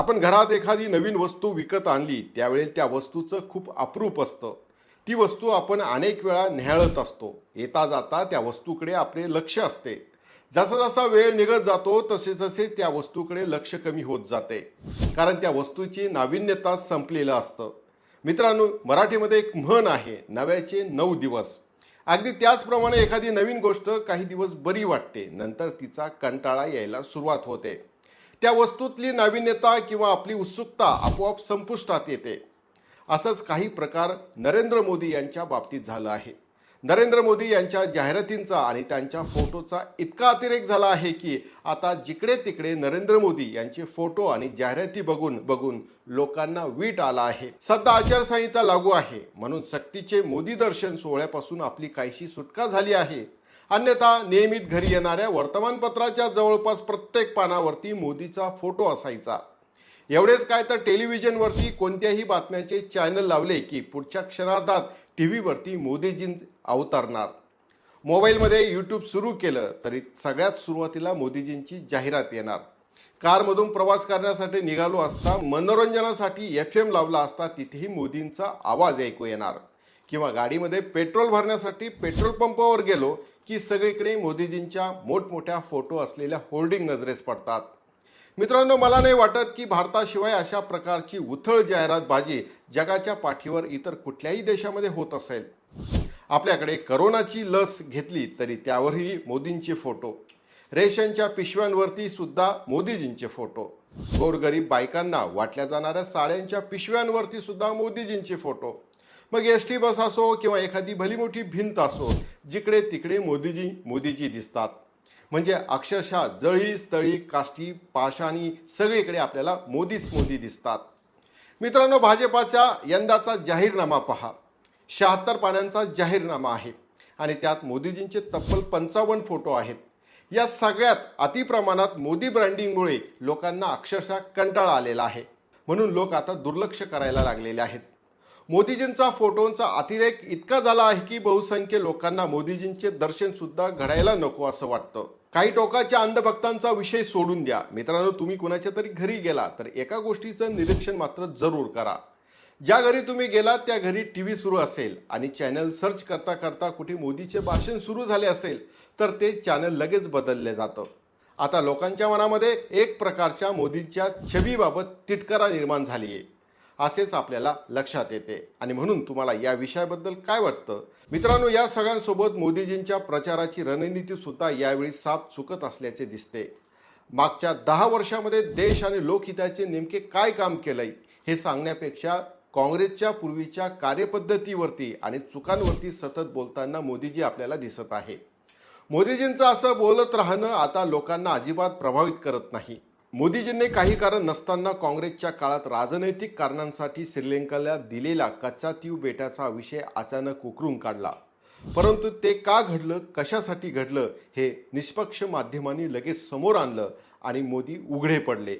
आपण घरात एखादी नवीन वस्तू विकत आणली त्यावेळी त्या वस्तूचं खूप अप्रूप असतं. ती वस्तू आपण अनेक वेळा न्याहाळत असतो. येता जाता त्या वस्तूकडे आपले लक्ष असते. जसा जसा वेळ निघत जातो तसे तसे त्या वस्तूकडे लक्ष कमी होत जाते. कारण त्या वस्तूची नाविन्यता संपलेलं असतं. मित्रांनो मराठीमध्ये एक म्हण आहे नव्याचे नऊ दिवस. अगदी त्याचप्रमाणे एखादी नवीन गोष्ट काही दिवस बरी वाटते. नंतर तिचा कंटाळा यायला सुरुवात होते. त्या वस्तूतली नाविन्यता किंवा आपली उत्सुकता आपोआप संपुष्टात येते. असंच काही प्रकार नरेंद्र मोदी यांच्या बाबतीत झालं आहे. नरेंद्र मोदी यांच्या जाहिरातींचा आणि त्यांच्या फोटोचा इतका अतिरेक झाला आहे की आता जिकडे तिकडे नरेंद्र मोदी यांचे फोटो आणि जाहिराती बघून बघून लोकांना वीट आला आहे. सध्या आचारसंहिता लागू आहे. म्हणून सक्तीचे मोदी दर्शन सोहळ्यापासून आपली काहीशी सुटका झाली आहे. अन्यथा नियमित घरी येणाऱ्या वर्तमानपत्राच्या जवळपास प्रत्येक पानावरती मोदीचा फोटो असायचा. एवढेच काय तर टेलिव्हिजनवरती कोणत्याही बातम्याचे चॅनल लावले की पुढच्या क्षणार्धात टी व्हीवरती मोदीजी अवतरणार. मोबाईलमध्ये यूट्यूब सुरू केलं तरी सगळ्यात सुरुवातीला मोदीजींची जाहिरात येणार. कारमधून प्रवास करण्यासाठी निघालो असता मनोरंजनासाठी एफ एम लावला असता तिथेही मोदींचा आवाज ऐकू येणार. किंवा गाडीमध्ये पेट्रोल भरण्यासाठी पेट्रोल पंपावर गेलो की सगळीकडे मोदीजींच्या मोठमोठ्या फोटो असलेल्या होर्डिंग नजरेस पडतात. मित्रांनो मला नाही वाटत की भारताशिवाय अशा प्रकारची उथळ जाहिरातबाजी जगाच्या पाठीवर इतर कुठल्याही देशामध्ये होत असेल. आपल्याकडे करोनाची लस घेतली तरी त्यावरही मोदींचे फोटो. रेशनच्या पिशव्यांवरती सुद्धा मोदीजींचे फोटो. गोरगरीब बायकांना वाटल्या जाणाऱ्या साड्यांच्या पिशव्यांवरती सुद्धा मोदीजींचे फोटो. मग एस टी बस असो किंवा एखादी भली मोठी भिंत असो जिकडे तिकडे मोदीजी मोदीजी दिसतात. म्हणजे अक्षरशः जळी स्थळी काष्टी पाषाणी सगळीकडे आपल्याला मोदीच मोदी दिसतात. मित्रांनो भाजपाचा यंदाचा जाहीरनामा पहा. शहात्तर पाण्यांचा जाहीरनामा आहे. आणि त्यात मोदीजींचे तब्बल पंचावन्न फोटो आहेत. या सगळ्यात अतिप्रमाणात मोदी ब्रँडिंगमुळे लोकांना अक्षरशः कंटाळा आलेला आहे. म्हणून लोक आता दुर्लक्ष करायला लागलेले आहेत. मोदीजींचा फोटोंचा अतिरेक इतका झाला आहे की बहुसंख्य लोकांना मोदीजींचे दर्शन सुद्धा घडायला नको असं वाटतं. काही टोकाच्या अंधभक्तांचा विषय सोडून द्या. मित्रांनो तुम्ही कुणाच्या तरी घरी गेला तर एका गोष्टीचं निरीक्षण मात्र जरूर करा. ज्या घरी तुम्ही गेलात त्या घरी टी व्ही सुरू असेल आणि चॅनल सर्च करता करता कुठे मोदीचे भाषण सुरू झाले असेल तर ते चॅनल लगेच बदलले जातं. आता लोकांच्या मनामध्ये एक प्रकारच्या मोदींच्या छबीबाबत टिटकरा निर्माण झाली आहे असेच आपल्याला लक्षात येते. आणि म्हणून तुम्हाला या विषयाबद्दल काय वाटतं? मित्रांनो या सगळ्यांसोबत मोदीजींच्या प्रचाराची रणनीती सुद्धा यावेळी साफ चुकत असल्याचे दिसते. मागच्या दहा वर्षामध्ये देश आणि लोकहिताचे नेमके काय काम केलंय हे सांगण्यापेक्षा काँग्रेसच्या पूर्वीच्या कार्यपद्धतीवरती आणि चुकांवरती सतत बोलताना मोदीजी आपल्याला दिसत आहे. मोदीजींचं असं बोलत राहणं आता लोकांना अजिबात प्रभावित करत नाही. मोदीजींनी काही कारण नसताना काँग्रेसच्या काळात राजनैतिक कारणांसाठी श्रीलंकाला दिलेला कच्चा तीव बेटाचा विषय अचानक उकरून काढला. परंतु ते का घडलं कशासाठी घडलं हे निष्पक्ष माध्यमांनी लगेच समोर आणलं आणि मोदी उघडे पडले.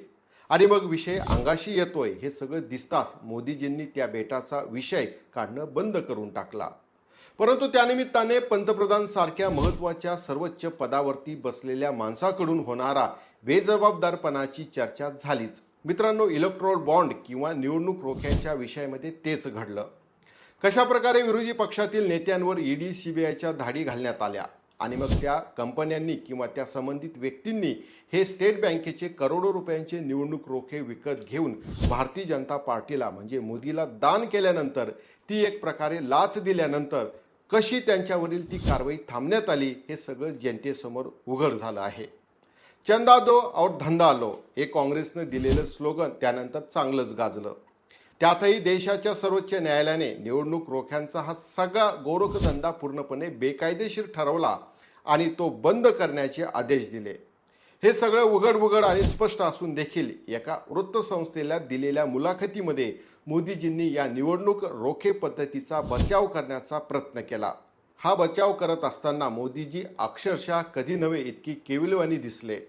आणि मग विषय अंगाशी येतोय हे सगळं दिसताच मोदीजींनी त्या बेटाचा विषय काढणं बंद करून टाकला. परंतु त्यानिमित्ताने पंतप्रधान सारख्या महत्त्वाच्या सर्वोच्च पदावरती बसलेल्या माणसाकडून होणारा बेजबाबदारपणाची चर्चा झालीच. मित्रांनो इलेक्ट्रोल बॉन्ड किंवा निवडणूक रोख्यांच्या विषयामध्ये तेच घडलं. कशा प्रकारे विरोधी पक्षातील नेत्यांवर ईडी सीबीआयच्या धाडी घालण्यात आल्या आणि मग त्या कंपन्यांनी किंवा त्या संबंधित व्यक्तींनी हे स्टेट बँकेचे करोडो रुपयांचे निवडणूक रोखे विकत घेऊन भारतीय जनता पार्टीला म्हणजे मोदीला दान केल्यानंतर ती एक प्रकारे लाच दिल्यानंतर कशी त्यांच्यावरील ती कारवाई थांबण्यात आली हे सगळं जनतेसमोर उघड झालं आहे. चंदा दो और धंदा लो. हे काँग्रेसनं दिलेलं स्लोगन त्यानंतर चांगलंच गाजलं. त्यातही देशाच्या सर्वोच्च न्यायालयाने निवडणूक रोख्यांचा हा सगळा गोरखधंदा पूर्णपणे बेकायदेशीर ठरवला आणि तो बंद करण्याचे आदेश दिले. हे सगळं उघड उघड आणि स्पष्ट असून देखील एका वृत्तसंस्थेला दिलेल्या मुलाखतीमध्ये मोदीजींनी या निवडणूक रोखे पद्धतीचा बचाव करण्याचा प्रयत्न केला. हा बचाव करत असताना मोदीजी अक्षरशः कधी नव्हे इतकी केविलवाणी दिसले.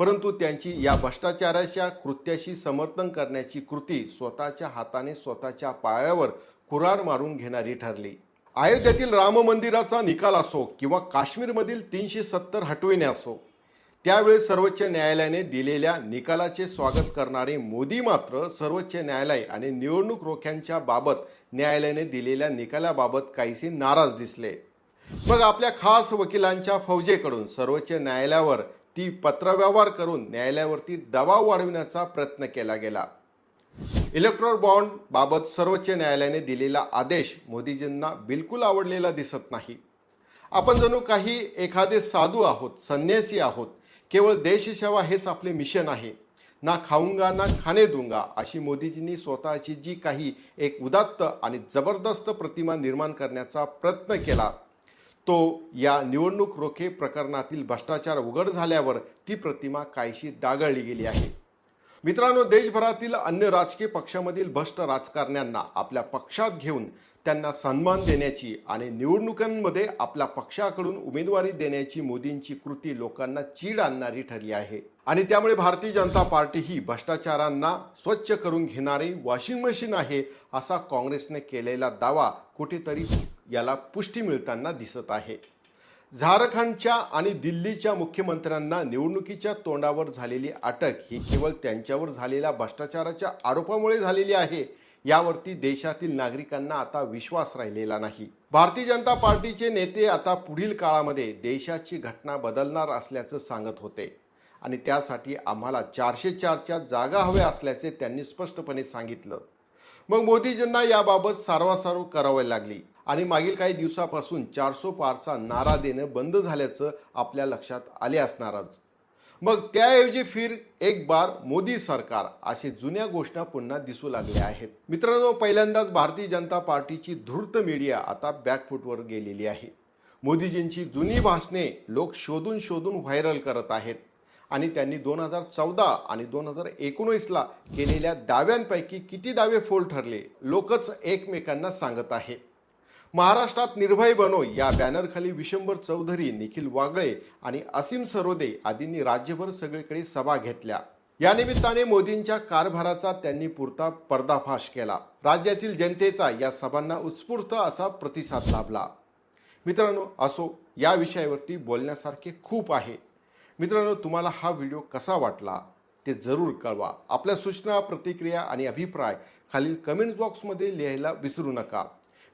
परंतु त्यांची या भ्रष्टाचाराच्या कृत्याशी समर्थन करण्याची कृती स्वतःच्या हाताने स्वतःच्या पायावर कुराड मारून घेणारी ठरली. अयोध्येतील राम मंदिराचा निकाल असो किंवा काश्मीरमधील तीनशे सत्तर हटविणे असो त्यावेळी सर्वोच्च न्यायालयाने दिलेल्या निकालाचे स्वागत करणारे मोदी मात्र सर्वोच्च न्यायालय आणि निवडणूक रोख्यांच्या बाबत न्यायालयाने दिलेल्या निकालाबाबत काहीसे नाराज दिसले. मग आपल्या खास वकिलांच्या फौजेकडून सर्वोच्च न्यायालयावर ती पत्रव्यवहार करून न्यायालयावरती दबाव वाढविण्याचा प्रयत्न केला गेला. इलेक्ट्रॉल बॉन्ड बाबत सर्वोच्च न्यायालयाने दिलेला आदेश मोदीजींना बिलकुल आवडलेला दिसत नाही. आपण जणू काही एखादे साधू आहोत संन्यासी आहोत केवळ देशसेवा हेच आपले मिशन आहे. ना खाऊंगा ना खाणे दूंगा अशी मोदीजींनी स्वतःची जी काही एक उदात्त आणि जबरदस्त प्रतिमा निर्माण करण्याचा प्रयत्न केला तो या निवडणूक रोखे प्रकरणातील भ्रष्टाचार उघड झाल्यावर ती प्रतिमा काहीशी डागळली गेली आहे. मित्रांनो देशभरातील अन्य राजकीय पक्षामधील भ्रष्ट राजकारण्यांना आपल्या पक्षात घेऊन त्यांना सन्मान देण्याची आणि निवडणुकांमध्ये आपल्या पक्षाकडून उमेदवारी देण्याची मोदींची कृती लोकांना चीड आणणारी ठरली आहे. आणि त्यामुळे भारतीय जनता पार्टी ही भ्रष्टाचारांना स्वच्छ करून घेणारी वॉशिंग मशीन आहे असा काँग्रेसने केलेला दावा कुठेतरी याला पुष्टी मिळताना दिसत आहे. झारखंडच्या आणि दिल्लीच्या मुख्यमंत्र्यांना निवडणुकीच्या तोंडावर झालेली अटक ही केवळ त्यांच्यावर झालेल्या भ्रष्टाचाराच्या आरोपामुळे झालेली आहे यावरती देशातील नागरिकांना आता विश्वास राहिलेला नाही. भारतीय जनता पार्टीचे नेते आता पुढील काळामध्ये देशाची घटना बदलणार असल्याचं सांगत होते आणि त्यासाठी आम्हाला चारशे चारच्या जागा हव्या असल्याचे त्यांनी स्पष्टपणे सांगितलं. मग मोदीजींना याबाबत सारवासारव करावी लागली. आणि मागील काही दिवसापासून चारसो पारचा नारा देणं बंद झाल्याचं आपल्या लक्षात आले असणारच. मग त्याऐवजी फिर एक बार मोदी सरकार असे जुन्या घोषणा पुन्हा दिसू लागल्या आहेत. मित्रांनो पहिल्यांदाच भारतीय जनता पार्टीची धूर्त मीडिया आता बॅकफूटवर गेलेली आहे. मोदीजींची जुनी भाषणे लोक शोधून शोधून व्हायरल करत आहेत आणि त्यांनी दोन हजार चौदा आणि दोन हजार एकोणीसला केलेल्या दाव्यांपैकी किती दावे फोल ठरले लोकच एकमेकांना सांगत आहे. महाराष्ट्रात निर्भय बनो या बॅनरखाली विशंभर चौधरी निखिल वागळे आणि असीम सरोदे आदींनी राज्यभर सगळीकडे सभा घेतल्या. या निमित्ताने मोदींच्या कारभाराचा त्यांनी पुरता पर्दाफाश केला. राज्यातील जनतेचा या सभांना उत्स्फूर्त असा प्रतिसाद लाभला. मित्रांनो असो या विषयावरती बोलण्यासारखे खूप आहे. मित्रांनो तुम्हाला हा व्हिडिओ कसा वाटला ते जरूर कळवा. आपल्या सूचना प्रतिक्रिया आणि अभिप्राय खालील कमेंट बॉक्समध्ये लिहायला विसरू नका.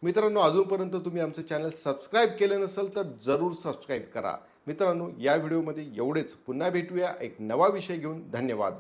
मित्रांनो अजूनपर्यंत तुम्ही आमचं चॅनल सबस्क्राईब केलं नसेल तर जरूर सबस्क्राईब करा. मित्रांनो या व्हिडिओमध्ये एवढेच. पुन्हा भेटूया. एक नवा विषय घेऊन धन्यवाद.